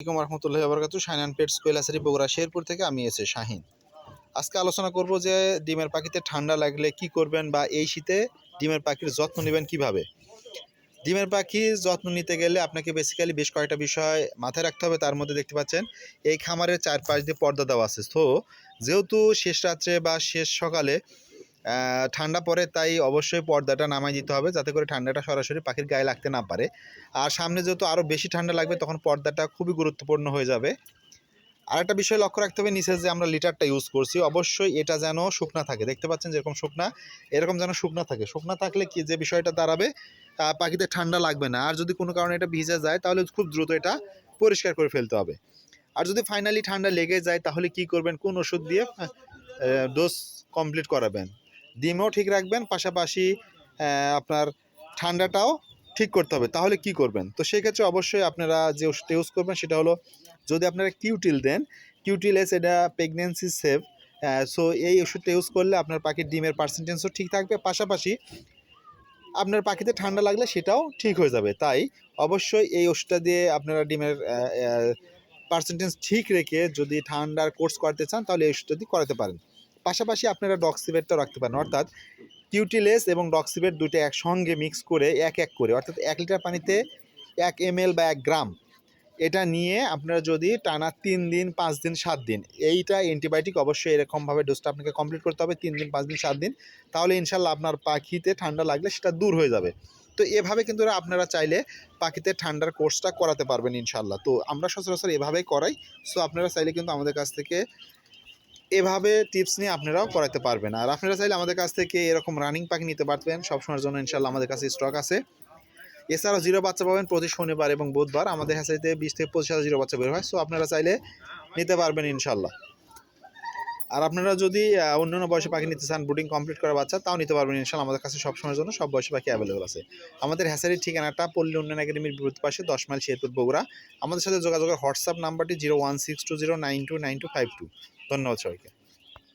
আসসালামাইকুম রহমতুল্লাহ আবরকাত অ্যান্ড পেটস কৈলাসারি বগুড়া, শেরপুর থেকে আমি এসে শাহিন। আজকে আলোচনা করব যে ডিমের পাখিতে ঠান্ডা লাগলে কি করবেন বা এই শীতে ডিমের পাখির যত্ন নেবেন কীভাবে? ডিমের পাখির যত্ন নিতে গেলে আপনাকে বেসিক্যালি বেশ কয়েকটা বিষয় মাথায় রাখতে হবে। তার মধ্যে দেখতে পাচ্ছেন, এই খামারের চারপাশ দিয়ে পর্দা দেওয়া আছে। তো যেহেতু শেষ রাত্রে বা শেষ সকালে ঠান্ডা পরে তাই অবশ্যই পর্দাটা নামাই দিতে হবে যাতে করে ঠান্ডাটা সরাসরি পাখির গায়ে লাগতে না পারে। আর সামনে যেহেতু আরও বেশি ঠান্ডা লাগবে তখন পর্দাটা খুবই গুরুত্বপূর্ণ হয়ে যাবে। আর একটা বিষয় লক্ষ্য রাখতে হবে নিচে যে আমরা লিটারটা ইউজ করছি, অবশ্যই এটা যেন শুকনা থাকে। দেখতে পাচ্ছেন যেরকম শুকনা, এরকম যেন শুকনা থাকে। শুকনা থাকলে কি যে বিষয়টা দাঁড়াবে পাখিতে ঠান্ডা লাগবে না। আর যদি কোনো কারণে এটা ভিজে যায় তাহলে খুব দ্রুত এটা পরিষ্কার করে ফেলতে হবে। আর যদি ফাইনালি ঠান্ডা লেগে যায় তাহলে কি করবেন? কোন ওষুধ দিয়ে ডোজ কমপ্লিট করাবেন। ডিমও ঠিক রাখবেন, পাশাপাশি আপনার ঠান্ডাটাও ঠিক করতে হবে। তাহলে কি করবেন? তো সেক্ষেত্রে অবশ্যই আপনারা যে ওষুধটা ইউজ করবেন সেটা হলো, যদি আপনারা কিউটিল দেন কিউটিল এস এটা প্রেগনেন্সি সেভ সো এই ওষুধটা ইউজ করলে আপনার পাখির ডিমের পার্সেন্টেজও ঠিক থাকবে। পাশাপাশি আপনার পাখিতে ঠান্ডা লাগলে সেটাও ঠিক হয়ে যাবে। তাই অবশ্যই এই ওষুধটা দিয়ে আপনারা ডিমের পার্সেন্টেজ ঠিক রেখে যদি ঠান্ডার কোর্স করতে চান, তাহলে এই ওষুধটা দিয়ে করাতে পারেন। পাশাপাশি আপনারা ডক্সিবেটটাও রাখতে পারেন। অর্থাৎ কিউটিলেস এবং ডক্সিবেট দুটো একসঙ্গে মিক্স করে, এক এক করে, অর্থাৎ এক লিটার পানিতে এক এম বা এক গ্রাম। এটা নিয়ে আপনারা যদি টানা তিন দিন, পাঁচ দিন, সাত দিন, এইটা অ্যান্টিবায়োটিক অবশ্যই এরকমভাবে ডোজটা আপনাকে কমপ্লিট করতে হবে, তিন দিন, পাঁচ দিন, সাত দিন। তাহলে ইনশাল্লাহ আপনার পাখিতে ঠান্ডা লাগলে সেটা দূর হয়ে যাবে। তো এভাবে কিন্তু আপনারা চাইলে পাখিতে ঠান্ডার কোর্সটা করাতে পারবেন ইনশাল্লাহ তো আমরা সচরাচর এভাবেই করাই। সো আপনারা চাইলে কিন্তু আমাদের কাছ থেকে এভাবে টিপস নিয়ে আপনারাও করাতে পারবেন। আর আপনারা চাইলে আমাদের কাছ থেকে এরকম রানিং পাখি নিতে পারবেন। সবসময়ের জন্য ইনশাল্লাহ আমাদের কাছে স্টক আছে। এছাড়াও জিরো বাচ্চা পাবেন প্রতি শনিবার এবং বুধবার। আমাদের কাছে বিশ থেকে পঁচিশ হাজার জিরো বাচ্চা বের হয়। সো আপনারা চাইলে নিতে পারবেন ইনশাল্লাহ আর আপনারা যদি অন্যান্য বয়সে পাখি নিতে চান ব্রুডিং কমপ্লিট করা বাচ্চা, তাও নিতে পারবেন ইনশাল আমাদের কাছে সবসময়ের জন্য সব বয়সে পাখি অ্যাভেলেবল আছে। আমাদের হ্যাসারির ঠিকানাটা পল্লী উন্নয়ন একাডেমির বিরুদ্ধ পাশে, দশ মাইল শেরপুর, বগুড়া। আমাদের সাথে যোগাযোগের হোয়াটসঅ্যাপ নাম্বারটি zero one six two zero nine two nine two five two. ধন্যবাদ সবাইকে।